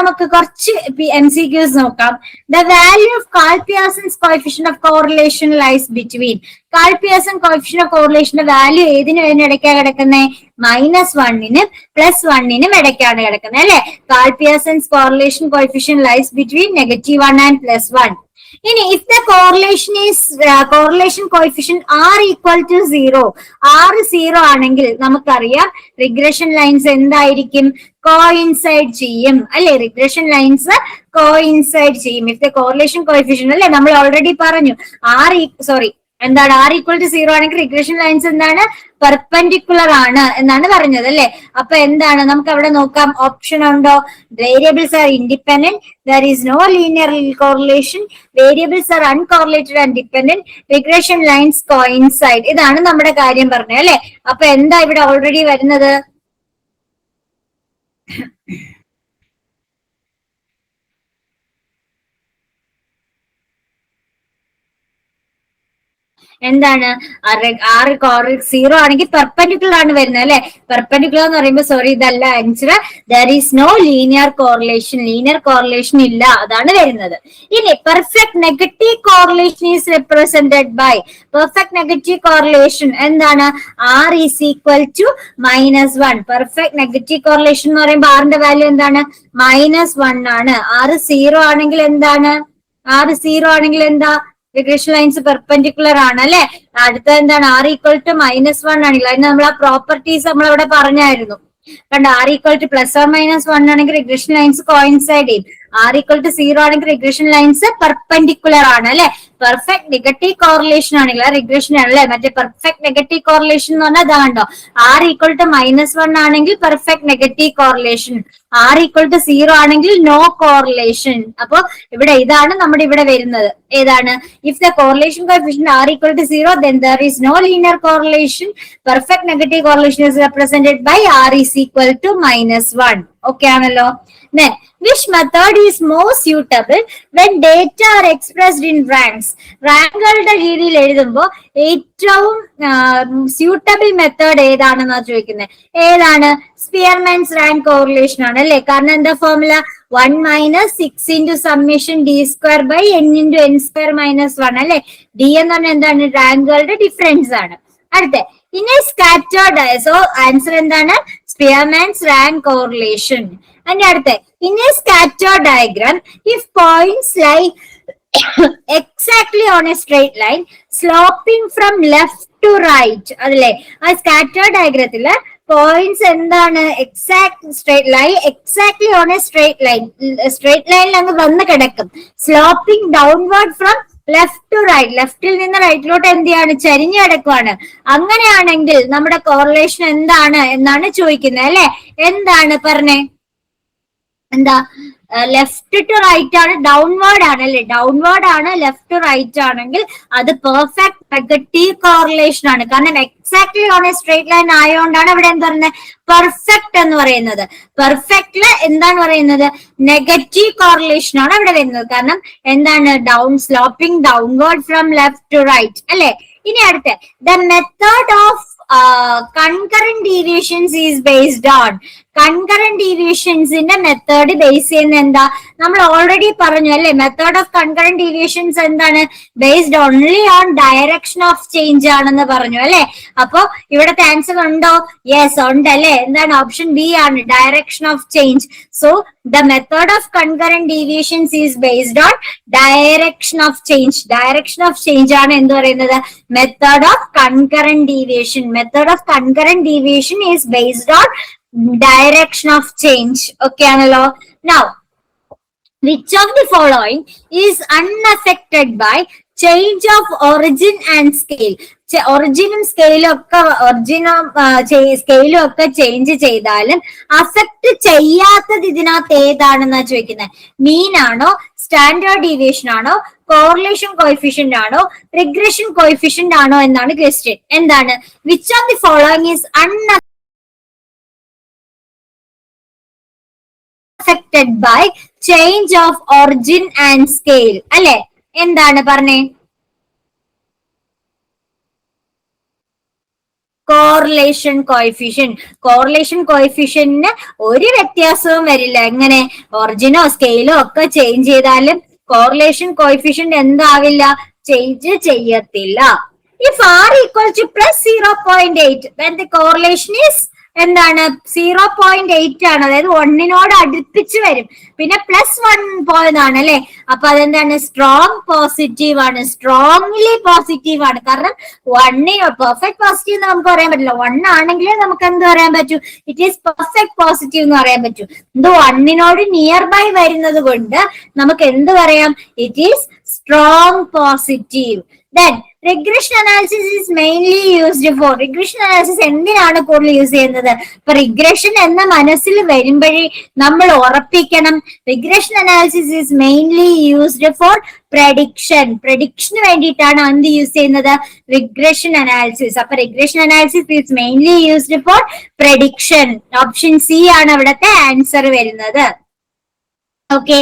നമുക്ക് കുറച്ച് M C Qs നോക്കാം the value of Karl Pearson's coefficient of correlation lies between Karl Pearson coefficient of കോറിലേഷന്റെ value ഏതിന് വേണ്ടി ഇടയ്ക്കാണ് കിടക്കുന്നത് മൈനസ് വണ്ണിനും പ്ലസ് വണ്ണിനും ഇടയ്ക്കാണ് കിടക്കുന്നത് അല്ലെ Karl Pearson's correlation coefficient lies between negative one and plus one ഇനി if the correlation is correlation coefficient r equal to zero r zero ആണെങ്കിൽ നമുക്കറിയാം റിഗ്രഷൻ ലൈൻസ് എന്തായിരിക്കും കോയിൻസൈഡ് ചെയ്യും അല്ലെ റിഗ്രഷൻ ലൈൻസ് കോയിൻസൈഡ് ചെയ്യും ഇഫ് ദ കോറിലേഷൻ കോയിഫിഷ്യൻ അല്ലെ നമ്മൾ already പറഞ്ഞു ആർ സോറി e, എന്താണ് ആർ ഈക്വൽ ടു സീറോ ആണെങ്കിൽ റിഗ്രഷൻ ലൈൻസ് എന്താണ് പെർപെൻഡിക്കുലർ ആണ് എന്നാണ് പറഞ്ഞത് അല്ലെ അപ്പൊ എന്താണ് നമുക്ക് അവിടെ നോക്കാം ഓപ്ഷൻ ഉണ്ടോ variables are independent there is no linear correlation variables are uncorrelated and dependent regression lines coincide ഇതാണ് നമ്മുടെ കാര്യം പറഞ്ഞത് അല്ലെ അപ്പൊ എന്താ ഇവിടെ ഓൾറെഡി വരുന്നത് എന്താണ് ആറ് കോർ സീറോ ആണെങ്കിൽ പെർപ്പൻഡിക്കുലർ ആണ് വരുന്നത് അല്ലെ പെർപ്പൻഡിക്കുലർ എന്ന് പറയുമ്പോൾ സോറി ഇതല്ല answer there is no linear correlation linear correlation ഇല്ല അതാണ് വരുന്നത് ഇനി perfect negative correlation is represented by perfect negative correlation എന്താണ് r is equal to minus one perfect negative correlation എന്ന് പറയുമ്പോൾ ആറിന്റെ വാല്യൂ എന്താണ് മൈനസ് വൺ ആണ് ആറ് സീറോ ആണെങ്കിൽ എന്താണ് ആറ് സീറോ ആണെങ്കിൽ എന്താ റിഗ്രഷൻ ലൈൻസ് പെർപെൻഡിക്കുലർ ആണ് അല്ലെ അടുത്ത എന്താണ് r equal to minus one ആണെങ്കിൽ അതിന് നമ്മൾ ആ പ്രോപ്പർട്ടീസ് നമ്മൾ ഇവിടെ പറഞ്ഞായിരുന്നു കണ്ട r equal to plus r minus one ആണെങ്കിൽ റിഗ്രഷൻ ലൈൻസ് കോയിൻസൈഡ് ചെയ്യും ആർ ഈക്വൽ ടു സീറോ ആണെങ്കിൽ റിഗ്രഷൻ ലൈൻസ് പെർപെൻഡിക്കുലർ ആണ് അല്ലെ പെർഫെക്റ്റ് നെഗറ്റീവ് കോറിലേഷൻ ആണെങ്കിൽ റിഗ്രഷൻ ആണ് അല്ലെ മറ്റേ പെർഫെക്റ്റ് നെഗറ്റീവ് കോറിലേഷൻ എന്ന് പറഞ്ഞാൽ അതാണ്ടോ r equal to minus one ആണെങ്കിൽ perfect negative correlation r equal to zero ആണെങ്കിൽ നോ കോറിലേഷൻ അപ്പൊ ഇവിടെ ഇതാണ് നമ്മുടെ ഇവിടെ വരുന്നത് ഏതാണ് if the correlation coefficient r equal to zero then there is no linear correlation perfect negative correlation is represented by r is equal to minus one okay ആണല്ലോ then which method is more suitable when data are expressed in ranks റാങ്കുകളുടെ രീതിയിൽ എഴുതുമ്പോൾ ഏറ്റവും suitable method ഏതാണെന്നാണ് ചോദിക്കുന്നത് ഏതാണ് Spearman's rank correlation ആണ് അല്ലേ കാരണം എന്താ formula one minus six into summation D square by N into N square minus one അല്ലെ ഡി എന്ന് പറഞ്ഞാൽ എന്താണ് റാങ്കുകളുടെ ഡിഫറൻസ് ആണ് അടുത്ത ഇനി സ്കാറ്റേർഡ് സോ ആൻസർ എന്താണ് സ്പിയർമാൻസ് റാങ്ക് കോറിലേഷൻ അതിന്റെ അടുത്ത ഇനി scattered diagram if points like exactly on a straight line sloping from left to right അതല്ലേ ആ സ്കാറ്റേർഡ് ഡയഗ്രത്തില് പോയിന്റ്സ് എന്താണ് exact straight line exactly on a straight line straight ലൈനിൽ അങ്ങ് വന്ന് കിടക്കും sloping downward from left to right ലെഫ്റ്റിൽ നിന്ന് റൈറ്റിലോട്ട് എന്ത് ചെയ്യാണ് ചരിഞ്ഞു കിടക്കുവാണ് അങ്ങനെയാണെങ്കിൽ നമ്മുടെ കോറിലേഷൻ എന്താണ് എന്നാണ് ചോദിക്കുന്നത് അല്ലെ എന്താണ് പറഞ്ഞേ എന്താ ലെഫ്റ്റ് ടു റൈറ്റ് ആണ് ഡൗൺവേർഡ് ആണ് അല്ലെ ഡൗൺവേർഡ് ആണ് ലെഫ്റ്റ് ടു റൈറ്റ് ആണെങ്കിൽ അത് പെർഫെക്റ്റ് നെഗറ്റീവ് കോറിലേഷൻ ആണ് കാരണം exactly on a straight line ആയതുകൊണ്ടാണ് ഇവിടെ എന്താ പറയുന്നത് പെർഫെക്റ്റ് എന്ന് പറയുന്നത് പെർഫെക്റ്റില് എന്താണ് പറയുന്നത് നെഗറ്റീവ് കോറിലേഷൻ ആണ് ഇവിടെ വരുന്നത് കാരണം എന്താണ് down sloping downward from left to right അല്ലെ ഇനി അടുത്ത the method of concurrent deviations is based on concurrent ഡീവിയേഷൻസിന്റെ method base ചെയ്യുന്ന എന്താ നമ്മൾ ഓൾറെഡി പറഞ്ഞു അല്ലെ മെത്തേഡ് ഓഫ് കൺകറന്റ് ഡീവിയേഷൻസ് എന്താണ് based only on direction of change ആണെന്ന് പറഞ്ഞു അല്ലെ അപ്പോ ഇവിടെ ആൻസർ ഉണ്ടോ യെസ് ഉണ്ട് അല്ലെ എന്താണ് ഓപ്ഷൻ ബി ആണ് direction of change so the method of concurrent deviations is based on direction of change direction of change ആണ് എന്ത് പറയുന്നത് method of concurrent deviation method of concurrent deviation is based on direction of change. Okay, Analog. Now, which of the following is unaffected by change of origin and scale ഒറിജിനും സ്കെയിലും ഒക്കെ ഒറിജിനും സ്കെയിലും ഒക്കെ change ചെയ്താലും affect ചെയ്യാത്തത് ഇതിനകത്ത് ഏതാണെന്നാ ചോദിക്കുന്നത് mean ആണോ സ്റ്റാൻഡേർഡ് ഡീവിയേഷൻ ആണോ കോറിലേഷൻ കോയിഫിഷ്യന്റ് ആണോ റിഗ്രഷൻ കോയിഫിഷ്യന്റ് ആണോ എന്നാണ് ക്വസ്റ്റ്യൻ എന്താണ് which of the following is unaffected by change of origin and scale അല്ലെ എന്താണ് പറഞ്ഞേ കോറിലേഷൻ കോയിഫിഷ്യൻ കോറിലേഷൻ കോയിഫിഷ്യന് ഒരു വ്യത്യാസവും വരില്ല എങ്ങനെ ഒറിജിനോ സ്കെയിലോ ഒക്കെ ചേഞ്ച് ചെയ്താലും കോറിലേഷൻ കോയിഫിഷ്യൻ എന്താവില്ല ചേഞ്ച് ചെയ്യത്തില്ല if r equal to plus zero point eight then the correlation is എന്താണ് സീറോ പോയിന്റ് എയ്റ്റ് ആണ് അതായത് ഒന്നിനോട് അടുപ്പിച്ച് വരും പിന്നെ പ്ലസ് വൺ പോയിന്റ് ആണ് അല്ലെ അപ്പൊ അതെന്താണ് സ്ട്രോങ് പോസിറ്റീവ് ആണ് സ്ട്രോങ്ലി പോസിറ്റീവ് ആണ് കാരണം വണ്ണിന് പെർഫെക്റ്റ് പോസിറ്റീവ് എന്ന് നമുക്ക് പറയാൻ പറ്റില്ല വൺ ആണെങ്കിൽ നമുക്ക് എന്ത് പറയാൻ പറ്റൂ ഇറ്റ് ഈസ് പെർഫെക്റ്റ് പോസിറ്റീവ് എന്ന് പറയാൻ പറ്റൂ എന്ത് വണ്ണിനോട് നിയർ ബൈ വരുന്നത് കൊണ്ട് നമുക്ക് എന്ത് പറയാം it is strong positive then regression analysis is mainly used for regression analysis എന്തിനാണ് കൂടുതൽ യൂസ് ചെയ്യുന്നത് ഇപ്പൊ റിഗ്രഷൻ എന്ന മനസ്സിൽ വരുമ്പോഴേ നമ്മൾ ഉറപ്പിക്കണം regression analysis is mainly used for prediction പ്രഡിക്ഷന് വേണ്ടിയിട്ടാണ് എന്ത് യൂസ് ചെയ്യുന്നത് റിഗ്രഷൻ അനാലിസിസ് അപ്പൊ regression analysis is mainly used for prediction option C ആണ് അവിടുത്തെ ആൻസർ വരുന്നത് okay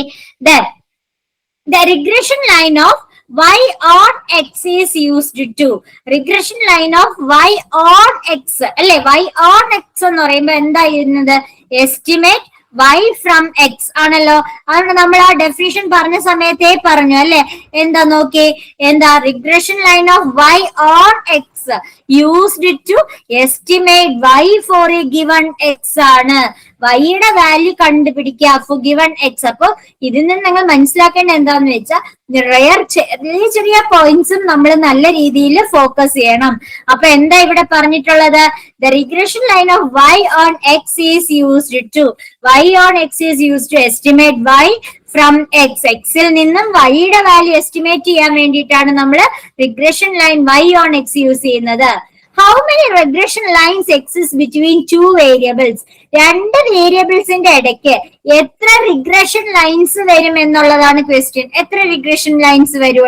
the regression line of y on x is used to regression line of y on x അല്ലെ Y on X എന്ന് പറയുമ്പോൾ എന്തായിരുന്നത് estimate Y from X ആണല്ലോ അതുകൊണ്ട് നമ്മൾ ആ ഡെഫിനിഷൻ പറഞ്ഞ സമയത്തേ പറഞ്ഞു അല്ലെ എന്താ നോക്കി എന്താ regression line of y on x used to estimate y for a given x ആണ് വൈയുടെ വാല്യൂ കണ്ടുപിടിക്കുക അപ്പോൾ ഗിവൺ എക്സ് അപ്പോൾ ഇതിൽ നിന്ന് നിങ്ങൾ മനസ്സിലാക്കേണ്ട എന്താന്ന് വെച്ചാൽ റെയർ ചെറിയ ചെറിയ പോയിന്റ്സും നമ്മൾ നല്ല രീതിയിൽ ഫോക്കസ് ചെയ്യണം അപ്പൊ എന്താ ഇവിടെ പറഞ്ഞിട്ടുള്ളത് the regression line of y on x is used to y on x is used to estimate y from x എക്സിൽ നിന്നും വൈയുടെ വാല്യൂ എസ്റ്റിമേറ്റ് ചെയ്യാൻ വേണ്ടിയിട്ടാണ് നമ്മൾ regression line y on x use ചെയ്യുന്നത് how many regression lines exist between two variables രണ്ട് വേരിയബിൾസിന്റെ ഇടയ്ക്ക് എത്ര റിഗ്രഷൻ ലൈൻസ് വരും എന്നുള്ളതാണ് ക്വസ്റ്റ്യൻ എത്ര റിഗ്രഷൻ ലൈൻസ് വരും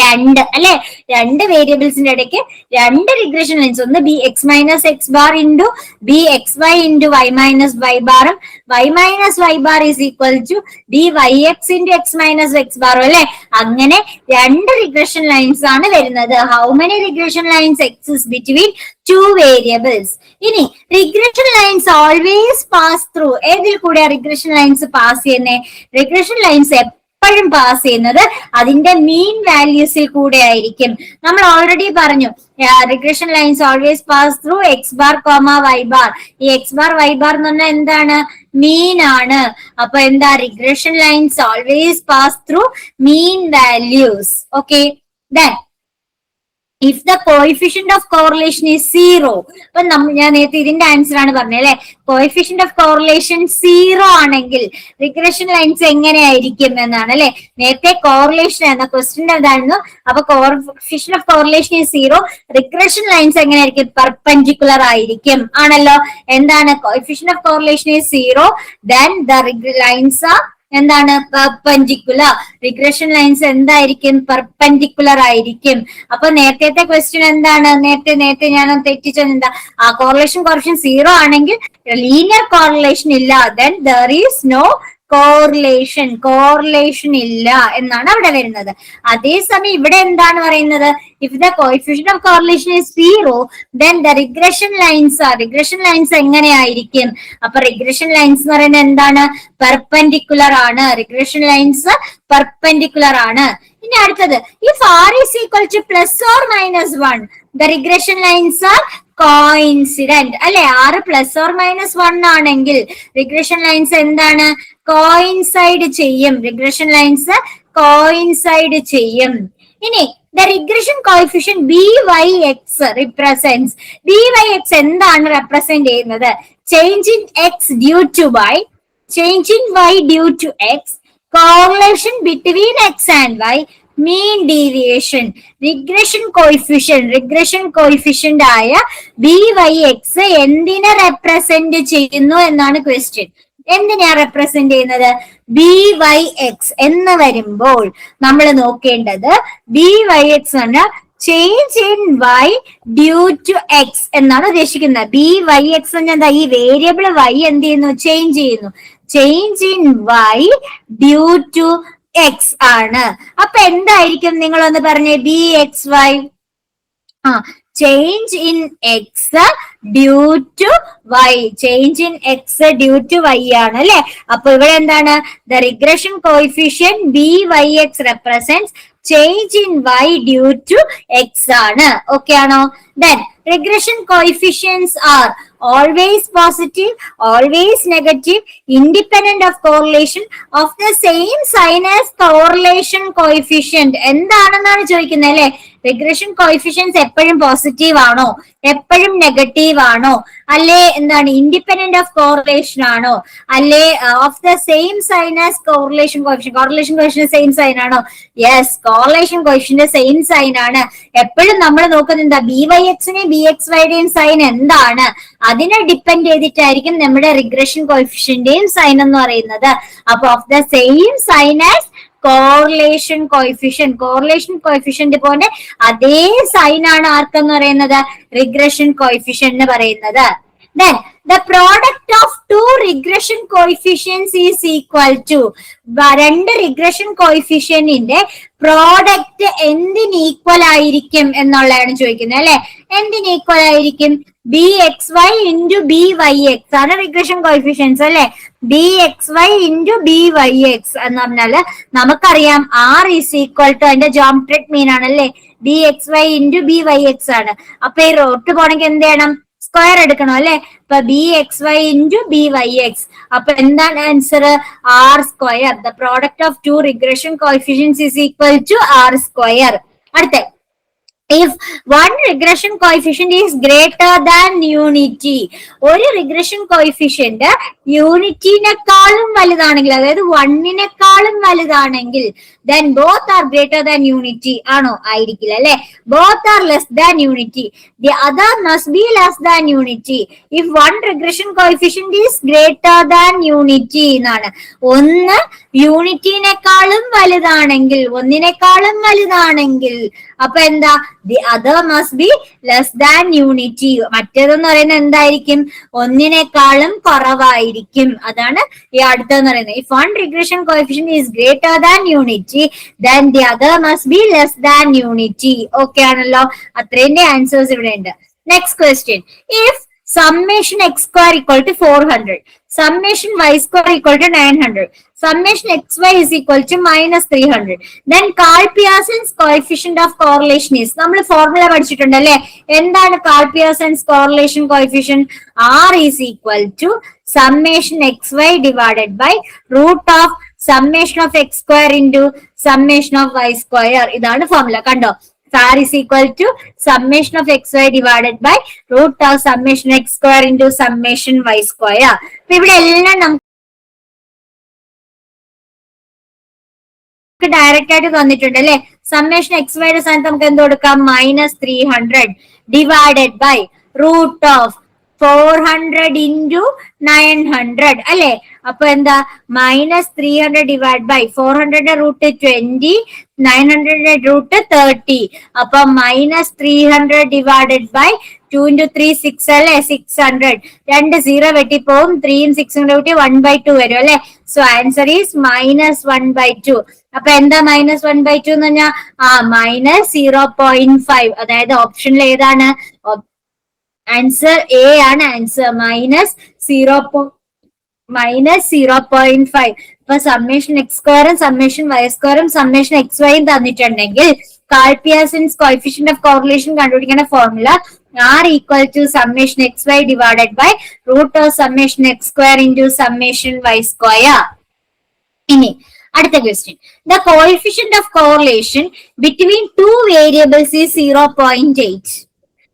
രണ്ട് അല്ലെ രണ്ട് വേരിയബിൾസിന്റെ ഇടയ്ക്ക് രണ്ട് റിഗ്രഷൻ ലൈൻസ് ഒന്ന് b x minus x bar into b x y into y minus y ബാറും y minus y bar is equal to b y x into x minus x ബാറും അല്ലെ അങ്ങനെ രണ്ട് റിഗ്രഷൻ ലൈൻസ് ആണ് വരുന്നത് how many regression lines exist between two variables ഇനി regression lines always pass through ഏതിൽ കൂടെ regression lines pass ചെയ്യുന്നേ regression lines എപ്പോഴും പാസ് ചെയ്യുന്നത് അതിന്റെ മീൻ വാല്യൂസിൽ കൂടെ ആയിരിക്കും നമ്മൾ ഓൾറെഡി പറഞ്ഞു regression lines always pass through x bar comma y bar ഈ എക്സ് ബാർ വൈ ബാർ എന്ന് പറഞ്ഞാൽ എന്താണ് മീൻ ആണ് അപ്പൊ എന്താ regression lines always pass through mean values okay that if the coefficient of correlation is zero അപ്പൊ നമ്മൾ ഞാൻ നേരത്തെ ഇതിന്റെ ആൻസർ ആണ് പറഞ്ഞത് അല്ലെ കോയിഫിഷ്യന്റ് ഓഫ് കോറിലേഷൻ സീറോ ആണെങ്കിൽ റിഗ്രഷൻ ലൈൻസ് എങ്ങനെയായിരിക്കും എന്നാണ് അല്ലെ നേരത്തെ കോറിലേഷൻ എന്ന ക്വസ്റ്റിന്റെ അതായിരുന്നു അപ്പൊ coefficient of correlation is zero regression lines എങ്ങനെയായിരിക്കും പെർപെൻഡിക്കുലർ ആയിരിക്കും ആണല്ലോ എന്താണ് coefficient of correlation is zero then the lines are എന്താണ് പെർപെൻഡിക്കുലർ റിഗ്രഷൻ ലൈൻസ് എന്തായിരിക്കും പെർപെൻഡിക്കുലർ ആയിരിക്കും അപ്പൊ നേരത്തെ ക്വസ്റ്റ്യൻ എന്താണ് നേരത്തെ നേരത്തെ ഞാൻ തെറ്റിച്ചത് എന്താ ആ കോറിലേഷൻ കോറിലേഷൻ സീറോ ആണെങ്കിൽ ലീനിയർ കോറിലേഷൻ ഇല്ല then there is no correlation correlation ഇല്ല എന്നാണ് അവിടെ വരുന്നത് അതേസമയം ഇവിടെ എന്താണ് പറയുന്നത് if the coefficient of correlation is zero then the regression lines ആ റിഗ്രഷൻ ലൈൻസ് എങ്ങനെയായിരിക്കും അപ്പൊ റിഗ്രഷൻ ലൈൻസ് എന്ന് പറയുന്നത് എന്താണ് പെർപെൻഡിക്കുലർ ആണ് റിഗ്രഷൻ ലൈൻസ് പെർപെൻഡിക്കുലർ ആണ് ഇനി അടുത്തത് if r is equal to plus or minus one the regression lines are coincident അല്ലെ ആറ് പ്ലസ് ഓർ മൈനസ് വൺ ആണെങ്കിൽ റിഗ്രഷൻ ലൈൻസ് എന്താണ് കോയിൻസൈഡ് ചെയ്യും റിഗ്രഷൻ ലൈൻസ് കോയിൻസൈഡ് ചെയ്യും ഇനി the regression coefficient b y x represents b y x എന്താണ് represent ചെയ്യുന്നത് change in x due to y change in y due to x correlation between x and y mean deviation regression coefficient regression coefficient ആയ B Y X എന്തിനെ represent ചെയ്യുന്നു എന്നാണ് question എന്തിനാ represent ചെയ്യുന്നത് B Y X എന്ന് വരുമ്പോൾ നമ്മൾ നോക്കേണ്ടത് ബി വൈ എക്സ് എന്ന് change in y due to x എന്നാണ് ഉദ്ദേശിക്കുന്നത് ബി വൈ എക്സ് എന്താ ഈ വേരിയബിൾ വൈ എന്ത് ചെയ്യുന്നു ചേഞ്ച് ചെയ്യുന്നു change in y due to x ആണ് അപ്പൊ എന്തായിരിക്കും നിങ്ങൾ ഒന്ന് പറഞ്ഞേ ബി എക്സ് വൈ ആ change in x due to y change in x due to y ആണ് അല്ലെ അപ്പൊ ഇവിടെ എന്താണ് the regression coefficient b y x represent change in y due to x ആണ് ഓക്കെ ആണോ then regression coefficients are always positive, always negative, independent of correlation of the same sign as correlation coefficient എന്താണെന്നാണ് ചോദിക്കുന്നത് അല്ലെ regression coefficients എപ്പോഴും positive ആണോ എപ്പോഴും negative ആണോ അല്ലെ എന്താണ് ഇൻഡിപെൻഡന്റ് ഓഫ് കോറിലേഷൻ ആണോ അല്ലെ of the same sign as correlation coefficient correlation coefficient same sign ആണോ യെസ് കോറിലേഷൻ കോയിഫിഷ്യന്റെ സെയിം സൈൻ ആണ് എപ്പോഴും നമ്മൾ നോക്കുന്നത് എന്താ ബി വൈ എക്സിനെയും ബി എക്സ് വൈയുടെയും സൈൻ എന്താണ് അതിനെ ഡിപ്പെൻഡ് ചെയ്തിട്ടായിരിക്കും നമ്മുടെ റിഗ്രഷൻ കോയിഫിഷ്യന്റെയും സൈൻ എന്ന് പറയുന്നത് അപ്പൊ of the same sign as correlation coefficient correlation coefficient പോലെ അതേ സൈൻ ആണ് ആർക്കെന്ന് പറയുന്നത് റിഗ്രഷൻ കോയിഫിഷ്യൻ എന്ന് പറയുന്നത് Then the product of two regression coefficients is equal to രണ്ട് റിഗ്രഷൻ കോയിഫിഷ്യന്റിന്റെ പ്രോഡക്റ്റ് എന്തിന് ഈക്വൽ ആയിരിക്കും എന്നുള്ളതാണ് ചോദിക്കുന്നത് അല്ലെ എന്തിന് ഈക്വൽ ആയിരിക്കും b x y into b y x ആണ് റിഗ്രഷൻ കോയിഫിഷ്യൻസ് അല്ലെ b x y into b y x എന്ന് പറഞ്ഞാല് നമുക്കറിയാം ആർ ഈസ് ഈക്വൽ ടു അതിന്റെ ജോംട്രിക് മീൻ ആണല്ലേ b x y into b y x ആണ് അപ്പൊ ഈ റോട്ട് പോണെങ്കിൽ എന്ത് ചെയ്യണം സ്ക്വയർ എടുക്കണം അല്ലെ ഇപ്പൊ b x y into b y x അപ്പൊ എന്താണ് answer r square the product of two regression coefficients is equal to r square അടുത്ത if one regression coefficient is greater than unity ഒരു റിഗ്രഷൻ കോയിഫിഷ്യന്റ് യൂണിറ്റിനെക്കാളും വലുതാണെങ്കിൽ അതായത് വണ്ണിനെക്കാളും വലുതാണെങ്കിൽ then both are greater than unity ആണോ ആയിരിക്കില്ല അല്ലെ both are less than unity the other must be less than unity if one regression coefficient is greater than unity എന്നാണ് ഒന്ന് യൂണിറ്റിനേക്കാളും വലുതാണെങ്കിൽ ഒന്നിനേക്കാളും വലുതാണെങ്കിൽ അപ്പൊ എന്താ the other must be less than unity മറ്റേതെന്ന് പറയുന്നത് എന്തായിരിക്കും ഒന്നിനേക്കാളും കുറവായിരിക്കും അതാണ് ഈ അടുത്തെന്ന് പറയുന്നത് if one regression coefficient is greater than unity then the other must be less than unity okay ആണല്ലോ അത്രേന്റെ ആൻസേഴ്സ് ഇവിടെ ഉണ്ട് next question if summation x square square to four hundred summation y square equal to nine hundred summation xy is equal to minus 300. Then Carl Pearson's coefficient of correlation is. നമ്മൾ formula പഠിച്ചിട്ടുണ്ട് അല്ലെ എന്താണ് Karl Pearson's correlation coefficient r is equal to summation x y divided by root of summation of x square into summation of y square ഇതാണ് formula കണ്ടോ R is equal to summation of xy divided by root of summation x square into summation y square. അപ്പൊ ഇവിടെ എല്ലാം നമുക്ക് നമുക്ക് direct ആയിട്ട് തന്നിട്ടുണ്ട് അല്ലെ സമ്മേഷൻ എക്സ് വൈയുടെ സ്ഥാനത്ത് നമുക്ക് എന്ത് കൊടുക്കാം minus three hundred divided by root of four hundred into nine hundred അല്ലെ അപ്പൊ എന്താ minus three hundred divide by four hundred root twenty nine hundred root thirty അപ്പൊ minus three hundred divided by two into three six അല്ലെ six hundred രണ്ട് zero വെട്ടി പോവും ത്രീയും സിക്സും കൂടെ കൂട്ടി വൺ ബൈ ടു വരും അല്ലെ so answer is minus one by two അപ്പൊ എന്താ മൈനസ് വൺ ബൈ ടു എന്ന് പറഞ്ഞാൽ ആ മൈനസ് സീറോ പോയിന്റ് ഫൈവ് അതായത് ഓപ്ഷനിൽ ഏതാണ് ആൻസർ എ ആണ് answer minus zero minus zero point five ഇപ്പൊ സമ്മേഷൻ എക്സ് സ്ക്വയറും സമ്മേഷൻ വൈ സ്ക്വയറും സമ്മേഷൻ എക്സ് വൈയും തന്നിട്ടുണ്ടെങ്കിൽ Karl Pearson's coefficient of correlation കണ്ടുപിടിക്കേണ്ട formula R equal to summation xy divided by root of summation x square into summation y square. Adutha question. The coefficient of correlation between two variables is 0.8.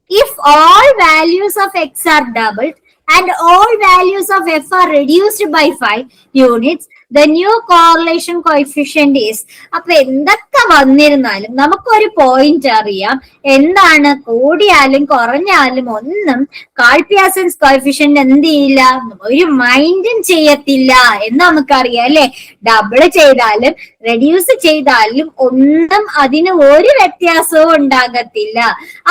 If all values of x are doubled and all values of f are reduced by 5 units, the new correlation coefficient is അപ്പൊ എന്തൊക്കെ വന്നിരുന്നാലും നമുക്കൊരു point അറിയാം എന്താണ് കൂടിയാലും കുറഞ്ഞാലും ഒന്നും കാൾപിയാസൻസ് coefficient എന്ത് ചെയ്യില്ല ഒരു മൈൻഡും ചെയ്യത്തില്ല എന്ന് നമുക്കറിയാം അല്ലെ ഡബിൾ ചെയ്താലും റെഡ്യൂസ് ചെയ്താലും ഒന്നും അതിന് ഒരു വ്യത്യാസവും ഉണ്ടാകത്തില്ല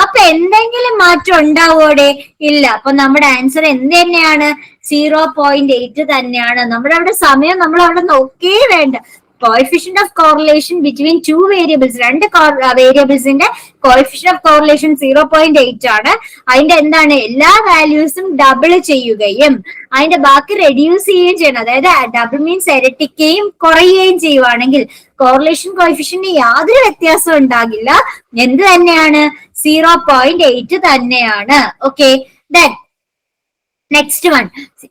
അപ്പൊ എന്തെങ്കിലും മാറ്റം ഉണ്ടാവോടെ ഇല്ല അപ്പൊ നമ്മുടെ ആൻസർ എന്ത് തന്നെയാണ് സീറോ പോയിന്റ് എയ്റ്റ് തന്നെയാണ് നമ്മുടെ അവിടെ സമയം നമ്മൾ അവിടെ നോക്കേ വേണ്ട coefficient of correlation between two variables രണ്ട് വേരിയബിൾസിന്റെ coefficient of correlation zero point eight ആണ് അതിന്റെ എന്താണ് എല്ലാ വാല്യൂസും ഡബിൾ ചെയ്യുകയും അതിന്റെ ബാക്കി റെഡ്യൂസ് ചെയ്യുകയും ചെയ്യണം അതായത് ഡബിൾ മീൻസ് ഇരട്ടിക്കുകയും കുറയുകയും ചെയ്യുവാണെങ്കിൽ കോറിലേഷൻ കോയിഫിഷ്യന് യാതൊരു വ്യത്യാസവും ഉണ്ടാകില്ല എന്ത് തന്നെയാണ് സീറോ പോയിന്റ് എയ്റ്റ് തന്നെയാണ് okay then next one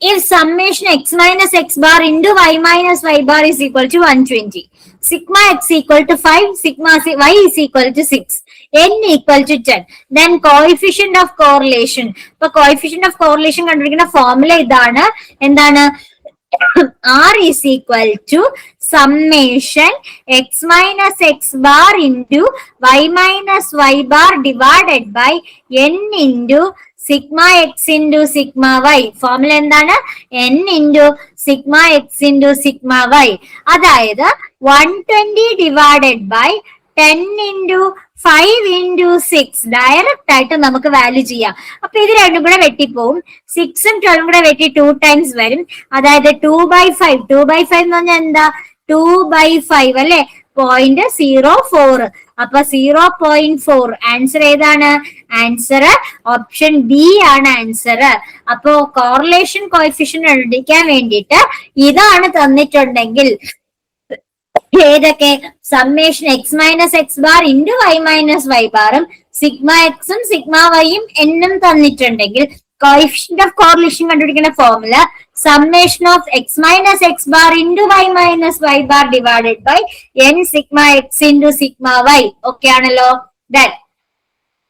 if summation x minus x bar into y minus y bar is equal to one twenty sigma x equal to five sigma y is equal to six n equal to ten then coefficient of correlation ഇപ്പൊ coefficient of correlation കണ്ടുപിടിക്കുന്ന formula ഇതാണ് എന്താണ് r is equal to summation x minus x bar into y minus y bar divided by n into sigma x into sigma y formula എന്താണ് n into sigma x into sigma y അതായത് one twenty divided by ten into five into six direct ആയിട്ട് നമുക്ക് value ചെയ്യാം അപ്പൊ ഇത് രണ്ടും കൂടെ വെട്ടിപ്പോവും സിക്സും ട്വൽവും കൂടെ വെട്ടി ടു ടൈംസ് വരും അതായത് two by five two by five എന്ന് പറഞ്ഞാൽ എന്താ ടു ബൈ ഫൈവ് അല്ലെ പോയിന്റ് സീറോ ഫോർ അപ്പൊ സീറോ പോയിന്റ് ഫോർ ആൻസർ ഏതാണ് ആൻസർ ഓപ്ഷൻ ബി ആണ് ആൻസർ അപ്പോ കോറിലേഷൻ കോയിഫിഷ്യൻ കണ്ടുപിടിക്കാൻ വേണ്ടിയിട്ട് ഇതാണ് തന്നിട്ടുണ്ടെങ്കിൽ ഏതൊക്കെ summation x minus x bar into y minus y ബാറും sigma എക്സും സിഗ്മ വൈയും എന്നും തന്നിട്ടുണ്ടെങ്കിൽ കോയിഫിഷ്യൻ ഓഫ് കോറിലേഷൻ കണ്ടുപിടിക്കുന്ന formula summation of x minus x bar into y minus y bar divided by n sigma x into sigma y. Okay, Analo. That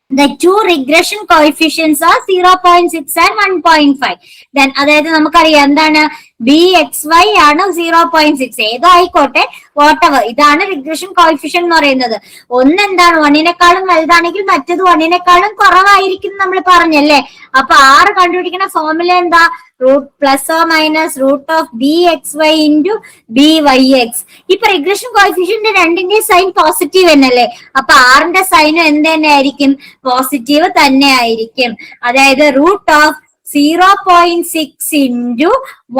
the two regression coefficients are 0.6 and 1.5. Then അതായത് നമുക്കറിയാം എന്താണ് b X y ആണ് zero point six ഏതോ ആയിക്കോട്ടെ വോട്ടവർ ഇതാണ് regression coefficient എന്ന് പറയുന്നത് ഒന്ന് എന്താണ് വണ്ണിനെക്കാളും വലുതാണെങ്കിൽ മറ്റത് വണ്ണിനെക്കാളും കുറവായിരിക്കും നമ്മൾ പറഞ്ഞല്ലേ അപ്പൊ ആറ് കണ്ടുപിടിക്കുന്ന ഫോർമുല എന്താ root plus or minus root of b x y into b y x ഇപ്പൊ റിഗ്രഷൻ കോഫിഷ്യന്റ് രണ്ടിന്റെ സൈൻ പോസിറ്റീവ് തന്നെയല്ലേ അപ്പൊ ആറിന്റെ സൈനും എന്ത് തന്നെ ആയിരിക്കും പോസിറ്റീവ് തന്നെ ആയിരിക്കും അതായത് root of zero point six into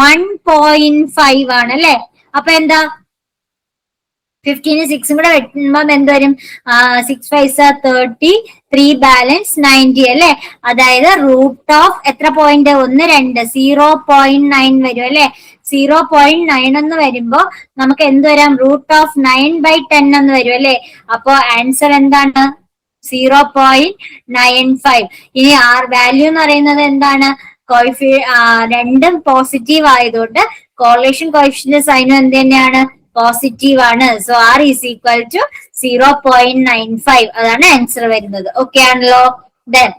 one point five ആണ് അല്ലെ അപ്പൊ എന്താ ഫിഫ്റ്റീന് സിക്സും കൂടെ വെട്ടുമ്പോൾ എന്ത് വരും six five thirty three balance ninety അല്ലെ അതായത് റൂട്ട് ഓഫ് എത്ര പോയിന്റ് ഒന്ന് രണ്ട് സീറോ പോയിന്റ് നയൻ വരും അല്ലെ സീറോ പോയിന്റ് നയൻ എന്ന് വരുമ്പോ നമുക്ക് എന്ത് വരാം root of nine by ten എന്ന് വരും അല്ലെ അപ്പോ ആൻസർ എന്താണ് സീറോ പോയിന്റ് നയൻ ഫൈവ് ഇനി ആർ വാല്യൂ എന്ന് പറയുന്നത് എന്താണ് കോയിഫി രണ്ടും പോസിറ്റീവ് ആയതുകൊണ്ട് കോളേഷൻ കോയിഫിഷ്യന്റെ സൈനും എന്ത് തന്നെയാണ് പോസിറ്റീവ് ആണ് so r is equal to zero point nine five അതാണ് ആൻസർ വരുന്നത് ഓക്കെ ആണല്ലോ ദെൻ